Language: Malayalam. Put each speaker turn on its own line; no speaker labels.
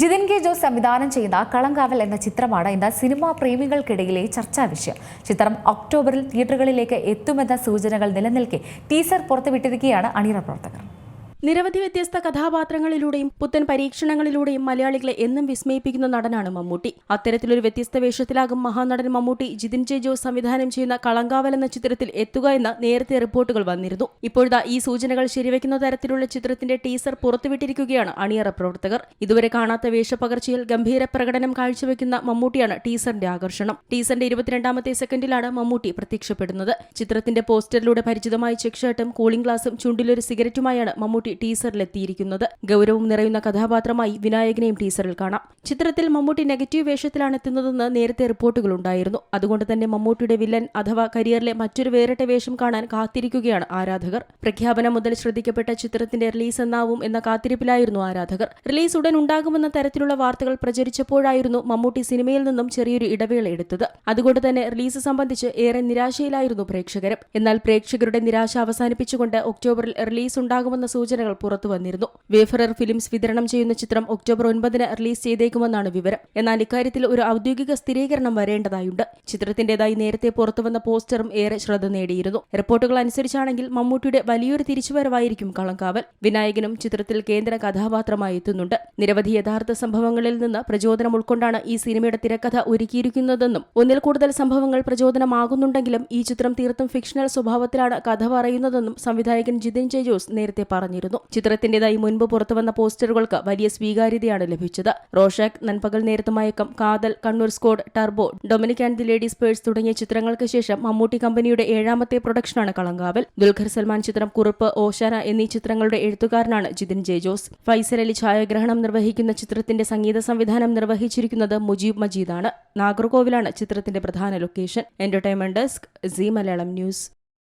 ജിതിൻ കെ ജോസ് സംവിധാനം ചെയ്യുന്ന കളങ്കാവൽ എന്ന ചിത്രമാണ് ഇന്ന് സിനിമാ പ്രേമികൾക്കിടയിലെ ചർച്ചാ വിഷയം. ചിത്രം ഒക്ടോബറിൽ തിയേറ്ററുകളിലേക്ക് എത്തുമെന്ന സൂചനകൾ നിലനിൽക്കെ ടീസർ പുറത്തുവിട്ടിരിക്കുകയാണ് അണിയറ പ്രവർത്തകർ.
നിരവധി വ്യത്യസ്ത കഥാപാത്രങ്ങളിലൂടെയും പുത്തൻ പരീക്ഷണങ്ങളിലൂടെയും മലയാളികളെ എന്നും വിസ്മയിപ്പിക്കുന്ന നടനാണ് മമ്മൂട്ടി. അത്തരത്തിലൊരു വ്യത്യസ്ത വേഷത്തിലാകും മഹാനടൻ മമ്മൂട്ടി. ജിതിൻ ജെ ജോസ് സംവിധാനം ചെയ്യുന്ന കളങ്കാവൽ എന്ന ചിത്രത്തിൽ എത്തുക എന്ന നേരത്തെ റിപ്പോർട്ടുകൾ വന്നിരുന്നു. ഇപ്പോഴത്തെ ഈ സൂചനകൾ ശരിവെക്കുന്ന തരത്തിലുള്ള ചിത്രത്തിന്റെ ടീസർ പുറത്തുവിട്ടിരിക്കുകയാണ് അണിയറ പ്രവർത്തകർ. ഇതുവരെ കാണാത്ത വേഷപ്പകർച്ചയിൽ ഗംഭീര പ്രകടനം കാഴ്ചവെക്കുന്ന മമ്മൂട്ടിയാണ് ടീസറിന്റെ ആകർഷണം. ടീസറിന്റെ ഇരുപത്തിരണ്ടാമത്തെ സെക്കൻഡിലാണ് മമ്മൂട്ടി പ്രത്യക്ഷപ്പെടുന്നത്. ചിത്രത്തിന്റെ പോസ്റ്ററിലൂടെ പരിചിതമായ ചെക്ക് ഷർട്ടും കൂളിംഗ് ഗ്ലാസും ചുണ്ടിലൊരു സിഗരറ്റുമായാണ് മമ്മൂട്ടി ടീസറിലെത്തിയിരിക്കുന്നത്. ഗൗരവം നിറയുന്ന കഥാപാത്രമായി വിനായകനെയും ടീസറിൽ കാണാം. ചിത്രത്തിൽ മമ്മൂട്ടി നെഗറ്റീവ് വേഷത്തിലാണ് എത്തുന്നതെന്ന് നേരത്തെ റിപ്പോർട്ടുകളുണ്ടായിരുന്നു അതുകൊണ്ട് തന്നെ മമ്മൂട്ടിയുടെ വില്ലൻ അഥവാ കരിയറിലെ മറ്റൊരു വേറിട്ട വേഷം കാണാൻ കാത്തിരിക്കുകയാണ് ആരാധകർ. പ്രഖ്യാപനം മുതൽ ശ്രദ്ധിക്കപ്പെട്ട ചിത്രത്തിന്റെ റിലീസ് എന്നാവും എന്ന കാത്തിരിപ്പിലായിരുന്നു ആരാധകർ. റിലീസ് ഉടൻ ഉണ്ടാകുമെന്ന തരത്തിലുള്ള വാർത്തകൾ പ്രചരിച്ചപ്പോഴായിരുന്നു മമ്മൂട്ടി സിനിമയിൽ നിന്നും ചെറിയൊരു ഇടവേള എടുത്തത്. അതുകൊണ്ട് തന്നെ റിലീസ് സംബന്ധിച്ച് ഏറെ നിരാശയിലായിരുന്നു പ്രേക്ഷകരും എന്നാൽ പ്രേക്ഷകരുടെ നിരാശ അവസാനിപ്പിച്ചുകൊണ്ട് ഒക്ടോബറിൽ റിലീസ് ഉണ്ടാകുമെന്ന സൂചനകൾ പുറത്തു വന്നിരുന്നു. വേഫറർ ഫിലിംസ് വിതരണം ചെയ്യുന്ന ചിത്രം ഒക്ടോബർ ഒൻപതിന് റിലീസ് ചെയ്തേക്കുമെന്നാണ് വിവരം. എന്നാൽ ഇക്കാര്യത്തിൽ ഒരു ഔദ്യോഗിക സ്ഥിരീകരണം വരേണ്ടതായുണ്ട്. ചിത്രത്തിന്റേതായി നേരത്തെ പുറത്തുവന്ന പോസ്റ്ററും ഏറെ ശ്രദ്ധ നേടിയിരുന്നു. റിപ്പോർട്ടുകൾ അനുസരിച്ചാണെങ്കിൽ മമ്മൂട്ടിയുടെ വലിയൊരു തിരിച്ചുവരവായിരിക്കും കളങ്കാവൽ വിനായകനും ചിത്രത്തിൽ കേന്ദ്ര കഥാപാത്രമായി എത്തുന്നുണ്ട്. നിരവധി യഥാർത്ഥ സംഭവങ്ങളിൽ നിന്ന് പ്രചോദനം ഉൾക്കൊണ്ടാണ് ഈ സിനിമയുടെ തിരക്കഥ ഒരുക്കിയിരിക്കുന്നതെന്നും ഒന്നിൽ കൂടുതൽ സംഭവങ്ങൾ പ്രചോദനമാകുന്നുണ്ടെങ്കിലും ഈ ചിത്രം തീർത്തും ഫിക്ഷണൽ സ്വഭാവത്തിലാണ് കഥ പറയുന്നതെന്നും സംവിധായകൻ ജിതിൻ ജെ ജോസ് നേരത്തെ പറഞ്ഞിരുന്നു. ചിത്രത്തിന്റേതായി മുൻപ് പുറത്തുവന്ന പോസ്റ്ററുകൾക്ക് വലിയ സ്വീകാര്യതയാണ് ലഭിച്ചത്. Rorschach Nanpakal Nerathe Mayakkam Kaathal Kannur squad Turbo Dominic and the ladies purse തുടങ്ങിയ ചിത്രങ്ങൾക്ക് ശേഷം മമ്മൂട്ടി കമ്പനിയുടെ ഏഴാമത്തെ പ്രൊഡക്ഷനാണ് കളങ്കാവൽ. ദുൽഖർ സൽമാൻ ചിത്രം കുറുപ്പ് ഓശാന എന്നീ ചിത്രങ്ങളുടെ എഴുത്തുകാരനാണ് ജിതിൻ ജെ ജോസ്. ഫൈസൽ അലി ഛായാഗ്രഹണം നിർവഹിക്കുന്ന ചിത്രത്തിന്റെ സംഗീത സംവിധാനം നിർവഹിച്ചിരിക്കുന്നത് മുജീബ് മജീദാണ്. നാഗർകോവിലാണ് ചിത്രത്തിന്റെ പ്രധാന location. Entertainment desk C Malayalam news.